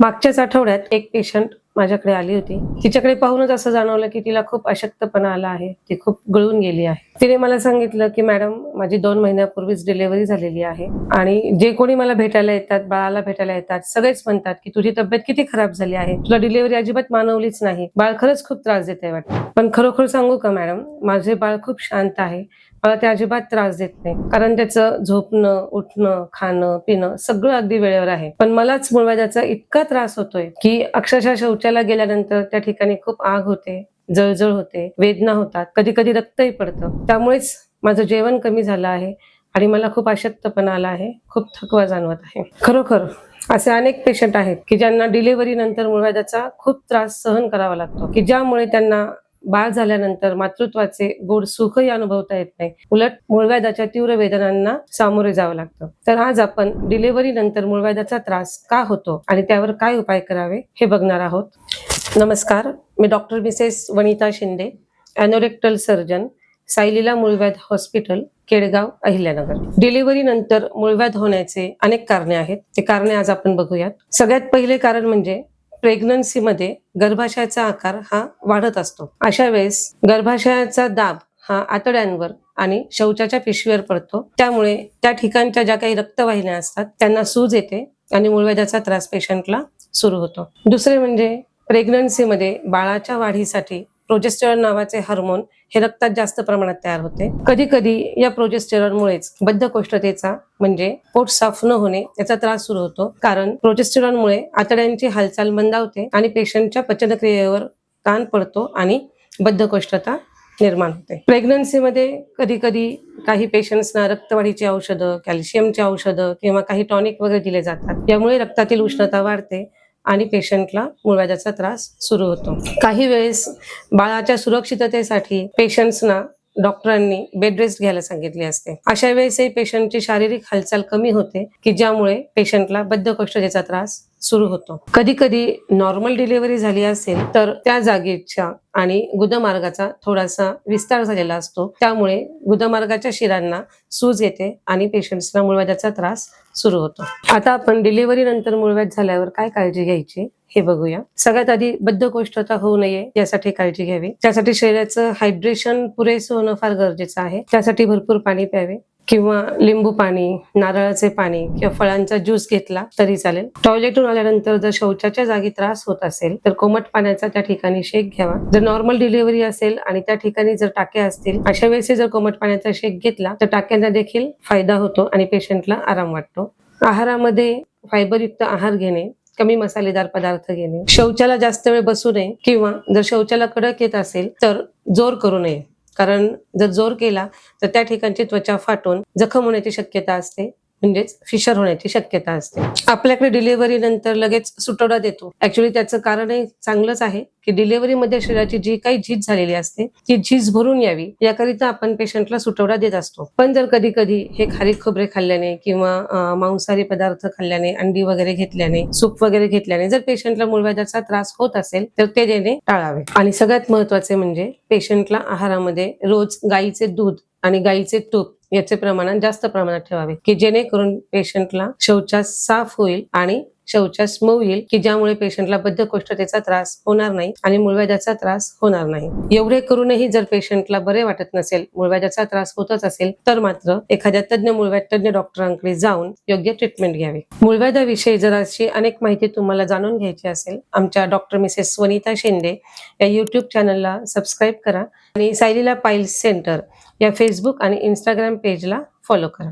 मागच्याच आठवड्यात एक पेशंट माझ्याकडे आली होती. तिच्याकडे पाहूनच असं जाणवलं की तिला खूप अशक्तपणा आला आहे. ती खूप गळून गेली आहे. तिने मला सांगितलं की मॅडम माझी दोन महिन्यापूर्वीच डिलेव्हरी झालेली आहे आणि जे कोणी मला भेटायला येतात बाळाला भेटायला येतात सगळेच म्हणतात की तुझी तब्येत किती खराब झाली आहे? तुला डिलेव्हरी अजिबात मानवलीच नाही. बाळ खरंच खूप त्रास देते वाटत. पण खरोखर सांगू का मॅडम? माझे बाळ खूप शांत आहे. मला ते अजिबात त्रास देत नाही. कारण त्याचं झोपणं उठणं खाणं पिणं सगळं अगदी वेळेवर आहे. पण मलाच मुळव्याधाचा इतका त्रास होतोय की अक्षरशः शौचाला गेल्यानंतर त्या ठिकाणी खूप आग होते जळजळ होते वेदना होतात कधी कधी रक्तही पडतं. त्यामुळेच माझं जेवण कमी झालं आहे आणि मला खूप अशक्तपणा आला आहे खूप थकवा जाणवत आहे. खरोखर असे अनेक पेशंट आहेत की ज्यांना डिलिव्हरी नंतर मुळव्याधाचा खूप त्रास सहन करावा लागतो की ज्यामुळे त्यांना बाळ झाल्यानंतर मातृत्वाचे गोड सुखही अनुभवता येत नाही. उलट मूळव्याधाच्या तीव्र वेदनांना सामोरे जावं लागतं. तर आज आपण डिलिव्हरी नंतर मूळव्याधाचा त्रास का होतो आणि त्यावर काय उपाय करावे हे बघणार आहोत. नमस्कार मी doctor mrs Vanita Shinde anorectal surgeon सायलीला मूळव्याध हॉस्पिटल केडगाव अहिल्यानगर. डिलिव्हरी नंतर मूळव्याध होण्याचे अनेक कारणे आहेत. ते कारणे आज आपण बघूयात. सगळ्यात पहिले कारण म्हणजे प्रेग्नन्सीमध्ये गर्भाशयाचा आकार हा वाढत असतो. अशा वेळेस गर्भाशयाचा दाब हा आतड्यांवर आणि शौचाच्या पिशवीवर पडतो. त्यामुळे त्या ठिकाणच्या ज्या काही रक्तवाहिन्या असतात त्यांना सूज येते आणि मूळव्याधाचा त्रास पेशंटला सुरू होतो. दुसरे म्हणजे प्रेग्नन्सीमध्ये बाळाच्या वाढीसाठी प्रोजेस्टेरॉन नावाचे हार्मोन हे रक्तात जास्त प्रमाणात तयार होते. कधी कधी या प्रोजेस्टेरॉनमुळेच बद्धकोष्ठतेचा म्हणजे पोट साफ न होणे याचा त्रास सुरू होतो. कारण प्रोजेस्टेरॉनमुळे आतड्यांची हालचाल मंदावते आणि पेशंटच्या पचनक्रियेवर ताण पडतो आणि बद्धकोष्ठता निर्माण होते. प्रेग्नन्सीमध्ये कधी कधी काही पेशंट्सना रक्तवाढीची औषधं कॅल्शियमची औषधं किंवा काही टॉनिक वगैरे दिले जातात. यामुळे रक्तातील उष्णता वाढते आणि पेशंटला मूळव्याजाचा त्रास सुरू होतो. काही वेळेस बाळाच्या सुरक्षिततेसाठी पेशंट्सना डॉक्टरांनी बेड रेस्ट घ्यायला सांगितले असते. अशा वेळेसही पेशंटची शारीरिक हालचाल कमी होते की ज्यामुळे पेशंटला बद्धकोष्ठतेचा त्रास सुरू होतो. कधी कधी नॉर्मल डिलिव्हरी झाली असेल तर त्या जागेच्या आणि गुदमार्गाचा थोडासा विस्तार झालेला असतो. त्यामुळे गुदमार्गाच्या शिरांना सूज येते आणि पेशंट्सना मुळव्याचा त्रास सुरू होतो. आता आपण डिलिव्हरी नंतर मूळव्याध झाल्यावर काय काळजी घ्यायची? हे बघूया. सगळ्यात आधी बद्धकोष्ठता होऊ नये यासाठी काळजी घ्यावी. त्यासाठी शरीराचं हायड्रेशन पुरेसं होणं फार गरजेचं आहे. त्यासाठी भरपूर पाणी प्यावे. किंवा लिंबू पाणी नारळाचे पाणी किंवा फळांचा ज्यूस घेतला तरी चालेल. टॉयलेटून आल्यानंतर जर शौचाच्या जागी त्रास होत असेल तर कोमट पाण्याचा त्या ठिकाणी शेक घ्यावा. जर नॉर्मल डिलिव्हरी असेल आणि त्या ठिकाणी जर टाक्या असतील अशा वेळेस जर कोमट पाण्याचा शेक घेतला तर टाक्यांना देखील फायदा होतो आणि पेशंटला आराम वाटतो. आहारामध्ये फायबरयुक्त आहार घेणे कमी मसालेदार पदार्थ घेणे. शौचाला जास्त वेळ बसू नये किंवा जर शौचाला कडक येत असेल तर जोर करू नये. कारण जर जोर केला तर त्या ठिकाणची त्वचा फाटून जखम होण्याची शक्यता असते. म्हणजेच फिशर होण्याची शक्यता असते. आपल्याकडे डिलिव्हरी नंतर लगेच सुटवडा देतो. ऍक्च्युली त्याचं कारणही चांगलंच आहे की डिलिव्हरीमध्ये शरीराची जी काही झीज झालेली असते ती झीज भरून यावी याकरिता आपण पेशंटला सुटवडा देत असतो. पण जर कधी कधी हे खारी खोबरे खाल्ल्याने किंवा मांसाहारी पदार्थ खाल्ल्याने अंडी वगैरे घेतल्याने सूप वगैरे घेतल्याने जर पेशंटला मूळव्याधाचा त्रास होत असेल तर ते देणे टाळावे. आणि सगळ्यात महत्त्वाचे म्हणजे पेशंटला आहारामध्ये रोज गाईचे दूध आणि गाईचे तूप याचे प्रमाण जास्त प्रमाणात ठेवावे की जेणेकरून पेशंटला शौचास साफ होईल आणि शौचास मऊ येईल की ज्यामुळे पेशंटला बद्धकोष्ठतेचा त्रास होणार नाही आणि मूळव्याजाचा त्रास होणार नाही. एवढे करूनही जर पेशंटला बरे वाटत नसेल मूळव्याजाचा त्रास होतच असेल तर मात्र एखाद्या तज्ज्ञ मूळव्याध तज्ज्ञ डॉक्टरांकडे जाऊन योग्य ट्रीटमेंट घ्यावी. मूळव्याधाविषयी जर अशी अनेक माहिती तुम्हाला जाणून घ्यायची असेल आमच्या डॉक्टर मिसेस स्वनिता शिंदे या युट्यूब चॅनलला सबस्क्राईब करा आणि सायलीला पाईल्स सेंटर या फेसबुक आणि इंस्टाग्राम पेजला फॉलो करा.